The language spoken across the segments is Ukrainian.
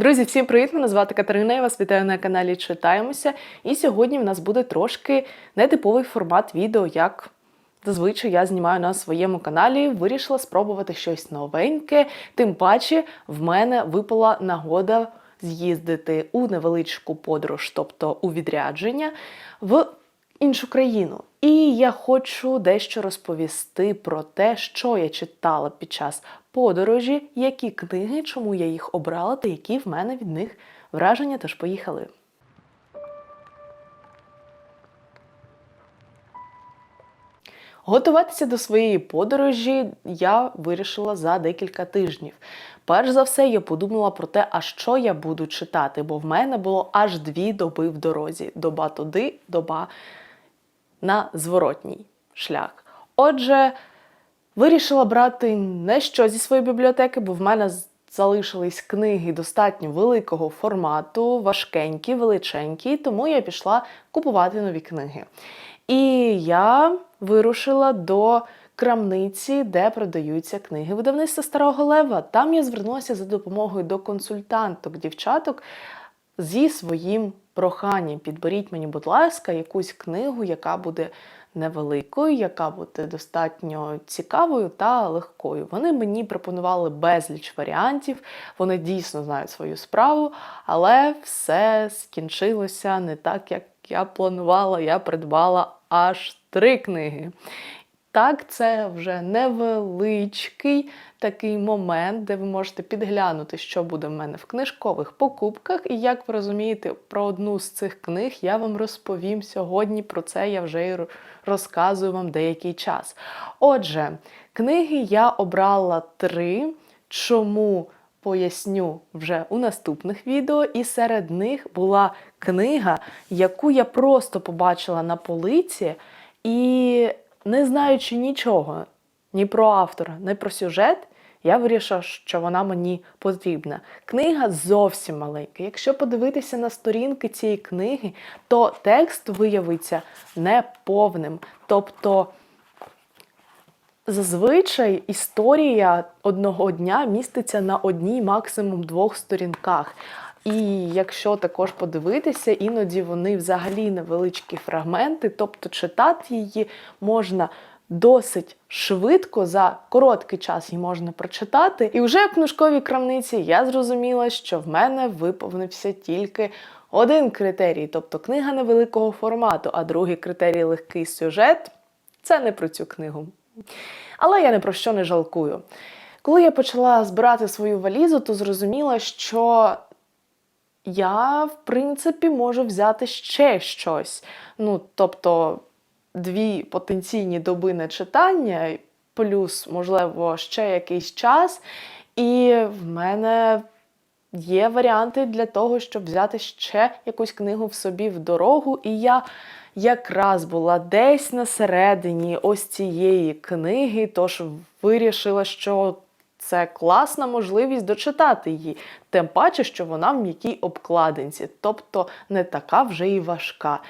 Друзі, всім привіт! Мене звати Катерина. Я вас вітаю на каналі Читаємося. І сьогодні в нас буде трошки нетиповий формат відео, як зазвичай я знімаю на своєму каналі. Вирішила спробувати щось новеньке. Тим паче, в мене випала нагода з'їздити у невеличку подорож, тобто у відрядження, в іншу країну. І я хочу дещо розповісти про те, що я читала під час подорожі, які книги, чому я їх обрала, та які в мене від них враження. Тож поїхали. Готуватися до своєї подорожі я вирішила за декілька тижнів. Перш за все, я подумала про те, а що я буду читати, бо в мене було аж дві доби в дорозі: доба туди, доба на зворотній шлях. Отже, вирішила брати не що зі своєї бібліотеки, бо в мене залишились книги достатньо великого формату, важкенькі, величенькі, тому я пішла купувати нові книги. І я вирушила до крамниці, де продаються книги видавництва Старого Лева. Там я звернулася за допомогою до консультанток, дівчаток зі своїм проханням. Підберіть мені, будь ласка, якусь книгу, яка буде невеликою, яка буде достатньо цікавою та легкою. Вони мені пропонували безліч варіантів, вони дійсно знають свою справу, але все скінчилося не так, як я планувала. Я придбала аж три книги. Так, це вже невеличкий такий момент, де ви можете підглянути, що буде в мене в книжкових покупках. І як ви розумієте, про одну з цих книг я вам розповім сьогодні. Про це я вже і розказую вам деякий час. Отже, книги я обрала три. Чому? Поясню вже у наступних відео, і серед них була книга, яку я просто побачила на полиці, і не знаючи нічого ні про автора, ні про сюжет, я вирішила, що вона мені потрібна. Книга зовсім маленька. Якщо подивитися на сторінки цієї книги, то текст виявиться неповним. Тобто Зазвичай історія одного дня міститься на одній, максимум двох сторінках. І якщо також подивитися, іноді вони взагалі невеличкі фрагменти, тобто читати її можна досить швидко, за короткий час її можна прочитати. І вже в книжковій крамниці я зрозуміла, що в мене виповнився тільки один критерій, тобто книга невеликого формату, а другий критерій легкий сюжет це не про цю книгу. Але я не про що не жалкую. Коли я почала збирати свою валізу, то зрозуміла, що я, в принципі, можу взяти ще щось. Ну, тобто, дві потенційні доби на читання, плюс, можливо, ще якийсь час. І в мене є варіанти для того, щоб взяти ще якусь книгу в собі в дорогу. І я якраз була десь на середині ось цієї книги, тож вирішила, що це класна можливість дочитати її, тим паче, що вона в м'якій обкладинці, тобто не така вже і важка.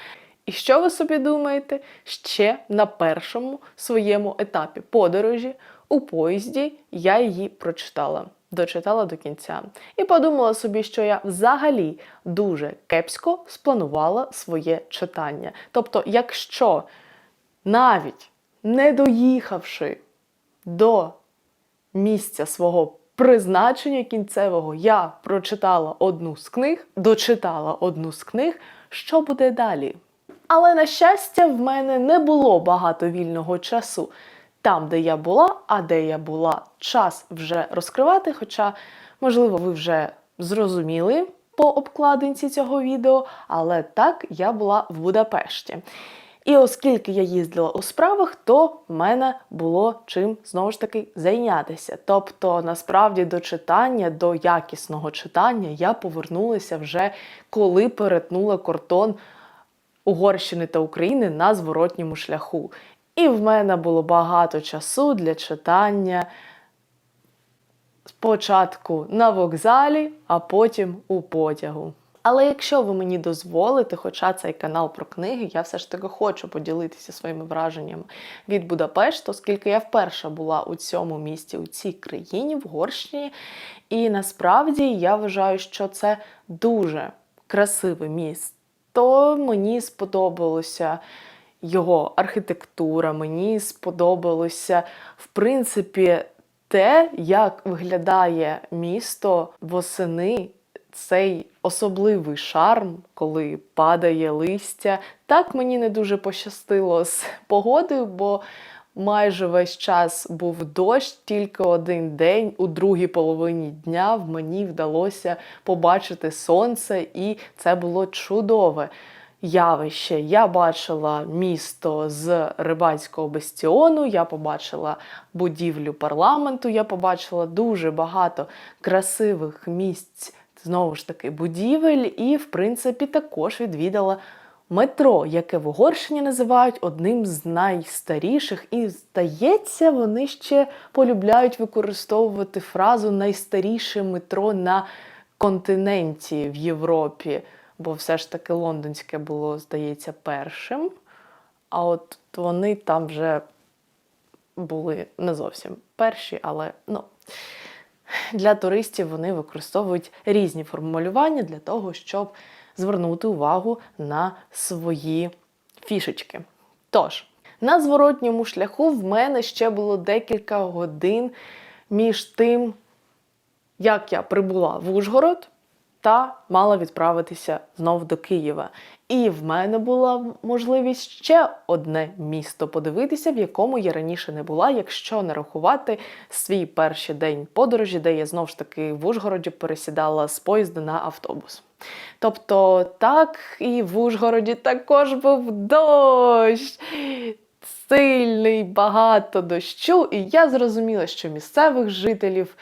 І що ви собі думаєте? Ще на першому своєму етапі подорожі у поїзді я її прочитала дочитала до кінця. І подумала собі, що я взагалі дуже кепсько спланувала своє читання. Тобто, якщо навіть не доїхавши до місця свого призначення кінцевого, я прочитала одну з книг, дочитала одну з книг, що буде далі? Але на щастя, в мене не було багато вільного часу там, де я була, а де я була, час вже розкривати. Хоча, можливо, ви вже зрозуміли по обкладинці цього відео, але так я була в Будапешті. І оскільки я їздила у справах, то в мене було чим знову ж таки зайнятися. Тобто, насправді, до читання, до якісного читання я повернулася вже коли перетнула кордон Угорщини та України на зворотньому шляху. І в мене було багато часу для читання спочатку на вокзалі, а потім у потягу. Але якщо ви мені дозволите, хоча цей канал про книги, я все ж таки хочу поділитися своїми враженнями від Будапешту, оскільки я вперше була у цьому місті, у цій країні, в Горщині. І насправді я вважаю, що це дуже красиве місто. Мені сподобалося його архітектура, мені сподобалося, в принципі, те, як виглядає місто восени, цей особливий шарм, коли падає листя. Так мені не дуже пощастило з погодою, бо майже весь час був дощ, тільки один день, у другій половині дня в мені вдалося побачити сонце, і це було чудове явище. Я бачила місто з рибацького бастіону, я побачила будівлю парламенту, я побачила дуже багато красивих місць, знову ж таки, будівель, і, в принципі, також відвідала. Метро, яке в Угорщині називають одним з найстаріших, і здається, вони ще полюбляють використовувати фразу найстаріше метро на континенті в Європі бо все ж таки лондонське було, здається, першим. А от вони там вже були не зовсім перші, але ну, для туристів вони використовують різні формулювання для того, щоб звернути увагу на свої фішечки. Тож, на зворотньому шляху в мене ще було декілька годин між тим, як я прибула в Ужгород та мала відправитися знов до Києва. І в мене була можливість ще одне місто подивитися, в якому я раніше не була, якщо не рахувати свій перший день подорожі, де я знов ж таки в Ужгороді пересідала з поїзда на автобус. Тобто, так, і в Ужгороді також був дощ. Сильний, багато дощу, і я зрозуміла, що місцевих жителів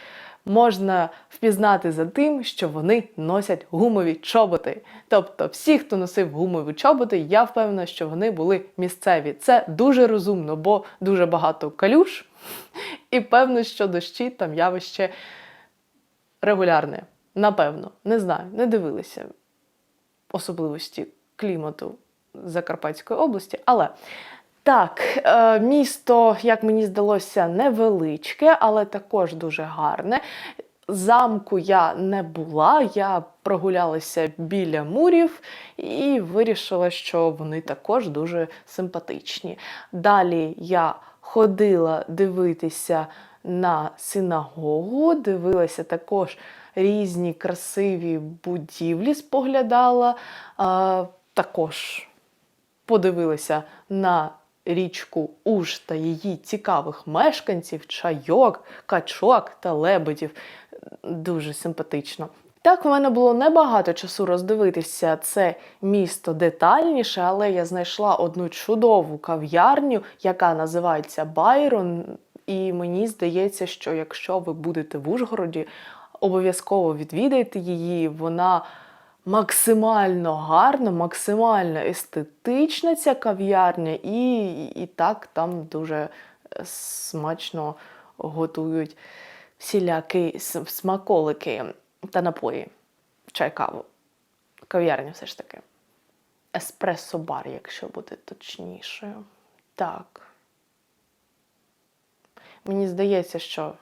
можна впізнати за тим, що вони носять гумові чоботи. Тобто, всі, хто носив гумові чоботи, я впевнена, що вони були місцеві. Це дуже розумно, бо дуже багато калюш, і певно, що дощі там явище регулярне. Напевно, не знаю, не дивилися особливості клімату Закарпатської області, але. Так, е, місто, як мені здалося, невеличке, але також дуже гарне. Замку я не була, я прогулялася біля мурів і вирішила, що вони також дуже симпатичні. Далі я ходила дивитися на синагогу, дивилася також різні красиві будівлі, споглядала, також подивилася на річку Уж та її цікавих мешканців, чайок, качок та лебедів. Дуже симпатично. Так, у мене було небагато часу роздивитися це місто детальніше, але я знайшла одну чудову кав'ярню, яка називається Байрон. І мені здається, що якщо ви будете в Ужгороді, обов'язково відвідайте її. Вона максимально гарна, максимально естетична ця кав'ярня, і, і так там дуже смачно готують всілякі смаколики та напої. Чай каву. Кав'ярня все ж таки. Еспресо-бар, якщо бути точнішою. Так. Мені здається, що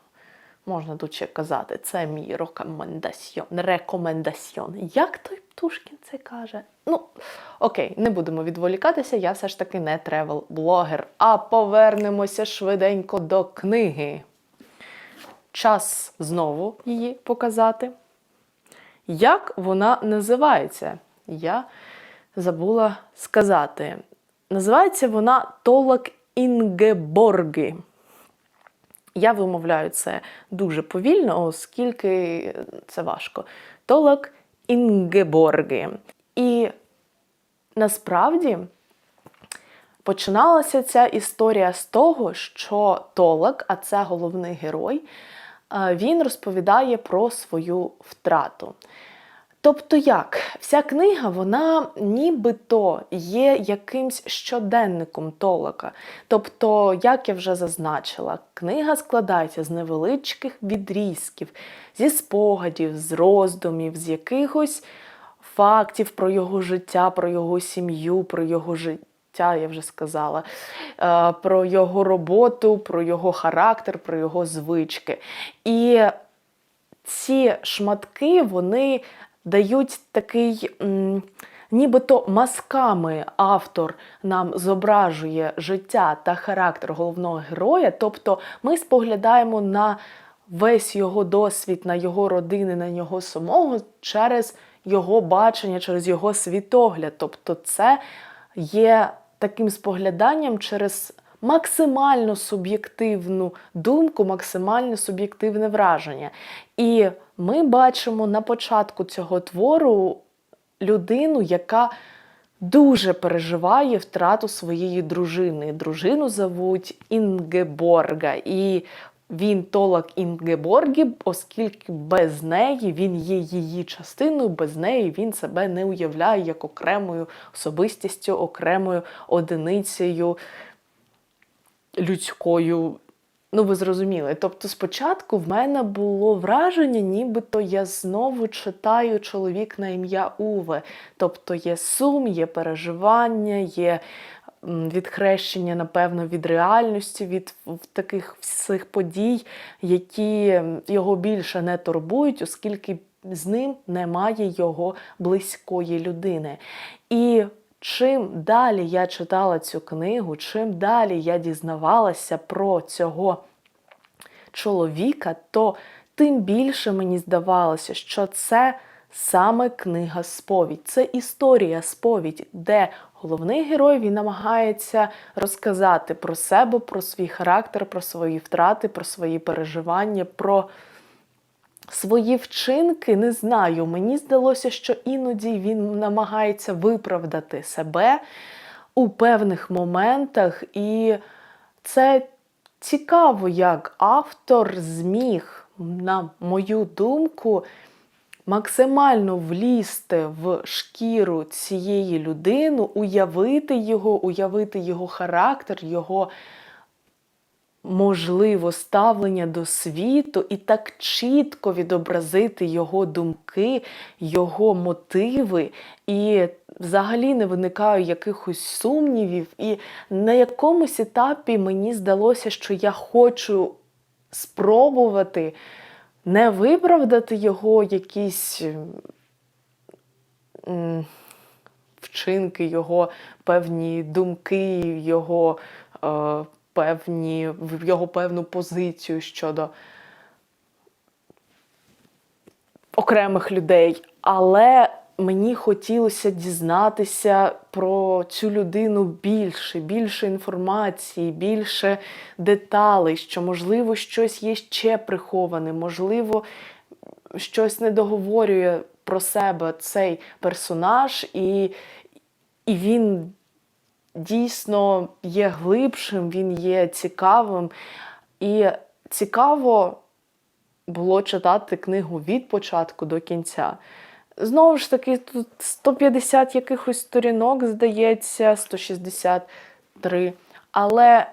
можна тут ще казати, це мій рекомендаціон. Рекомендаціон. Як той Птушкін це каже? Ну, окей, не будемо відволікатися, я все ж таки не тревел-блогер. А повернемося швиденько до книги. Час знову її показати. Як вона називається? Я забула сказати. Називається вона Толак Інгеборги. Я вимовляю це дуже повільно, оскільки це важко. Толак Інгеборги. І насправді починалася ця історія з того, що Толак, а це головний герой, він розповідає про свою втрату. Тобто як? Вся книга, вона нібито є якимсь щоденником Толока. Тобто, як я вже зазначила, книга складається з невеличких відрізків, зі спогадів, з роздумів, з якихось фактів про його життя, про його сім'ю, про його життя, я вже сказала, е, про його роботу, про його характер, про його звички. І ці шматки вони дають такий. Нібито масками автор нам зображує життя та характер головного героя. Тобто ми споглядаємо на весь його досвід, на його родини, на нього самого через його бачення, через його світогляд. Тобто, це є таким спогляданням через максимально суб'єктивну думку, максимально суб'єктивне враження. І ми бачимо на початку цього твору людину, яка дуже переживає втрату своєї дружини. Дружину зовуть Інгеборга. І він толок Інгеборгі, оскільки без неї він є її частиною, без неї він себе не уявляє як окремою особистістю, окремою одиницею людською. Ну, ви зрозуміли. Тобто, спочатку в мене було враження, нібито я знову читаю чоловік на ім'я Уве. Тобто є сум, є переживання, є відхрещення, напевно, від реальності, від таких всіх подій, які його більше не турбують, оскільки з ним немає його близької людини. І чим далі я читала цю книгу, чим далі я дізнавалася про цього чоловіка, то тим більше мені здавалося, що це саме книга сповідь. Це історія сповідь, де головний герой він намагається розказати про себе, про свій характер, про свої втрати, про свої переживання, про свої вчинки. Не знаю. Мені здалося, що іноді він намагається виправдати себе у певних моментах, і це цікаво, як автор зміг, на мою думку, максимально влізти в шкіру цієї людини, уявити його, уявити його характер, його можливо ставлення до світу і так чітко відобразити його думки, його мотиви, і взагалі не виникає якихось сумнівів. І на якомусь етапі мені здалося, що я хочу спробувати не виправдати його якісь вчинки, його певні думки, його е, певні, в його певну позицію щодо окремих людей. Але мені хотілося дізнатися про цю людину більше, більше інформації, більше деталей, що, можливо, щось є ще приховане, можливо, щось не договорює про себе цей персонаж, і, і він дійсно є глибшим, він є цікавим. І цікаво було читати книгу від початку до кінця. Знову ж таки, тут 150 якихось сторінок, здається, 163. Але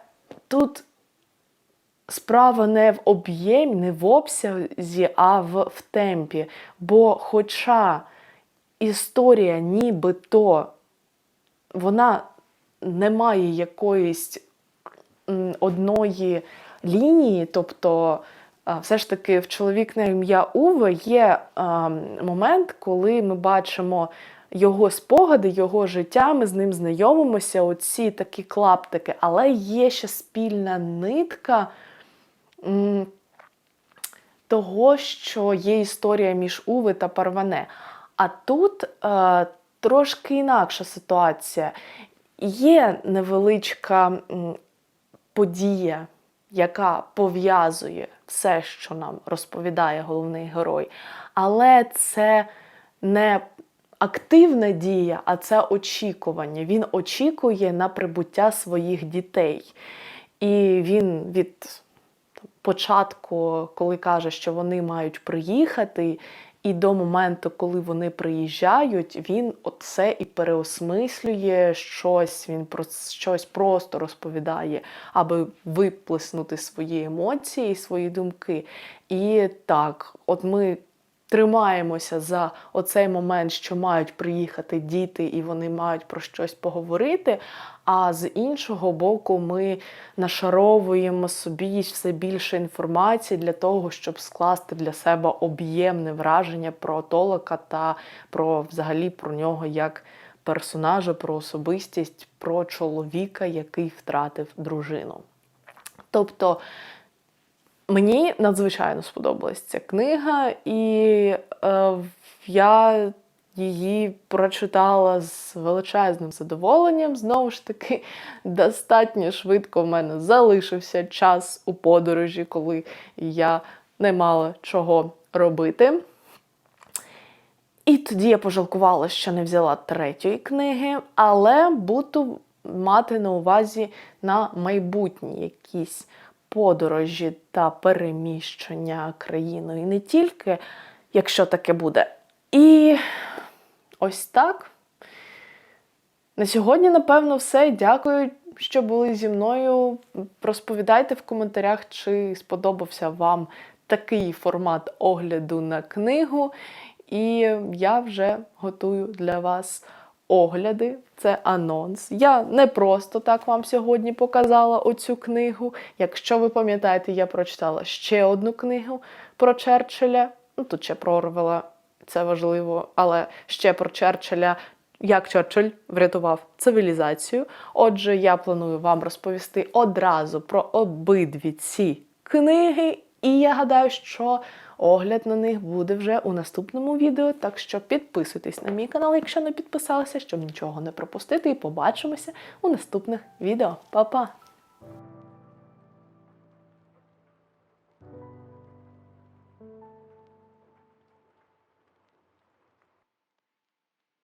тут справа не в об'ємі, не в обсязі, а в, в темпі. Бо, хоча історія нібито вона не має якоїсь одної лінії, тобто все ж таки в чоловік на ім'я Уве є момент, коли ми бачимо його спогади, його життя, ми з ним знайомимося, оці такі клаптики, але є ще спільна нитка того, що є історія між Уве та Парване. А тут е, трошки інакша ситуація. Є невеличка подія, яка пов'язує все, що нам розповідає головний герой, але це не активна дія, а це очікування. Він очікує на прибуття своїх дітей. І він від початку, коли каже, що вони мають приїхати, і до моменту, коли вони приїжджають, він оце і переосмислює щось, він про щось просто розповідає, аби виплеснути свої емоції, свої думки. І так, от ми тримаємося за оцей момент, що мають приїхати діти і вони мають про щось поговорити. А з іншого боку, ми нашаровуємо собі все більше інформації для того, щоб скласти для себе об'ємне враження про Толока та про взагалі про нього як персонажа, про особистість, про чоловіка, який втратив дружину. Тобто мені надзвичайно сподобалась ця книга, і е, я її прочитала з величезним задоволенням. Знову ж таки, достатньо швидко в мене залишився час у подорожі, коли я не мала чого робити. І тоді я пожалкувала, що не взяла третьої книги, але буду мати на увазі на майбутні якісь подорожі та переміщення країною. І не тільки, якщо таке буде. І ось так. На сьогодні, напевно, все. Дякую, що були зі мною. Розповідайте в коментарях, чи сподобався вам такий формат огляду на книгу. І я вже готую для вас огляди. Це анонс. Я не просто так вам сьогодні показала оцю книгу. Якщо ви пам'ятаєте, я прочитала ще одну книгу про Черчилля. Ну, тут ще про Орвела, це важливо, але ще про Черчилля. Як Черчилль врятував цивілізацію. Отже, я планую вам розповісти одразу про обидві ці книги, і я гадаю, що огляд на них буде вже у наступному відео. Так що підписуйтесь на мій канал, якщо не підписалися, щоб нічого не пропустити, і побачимося у наступних відео. Па-па!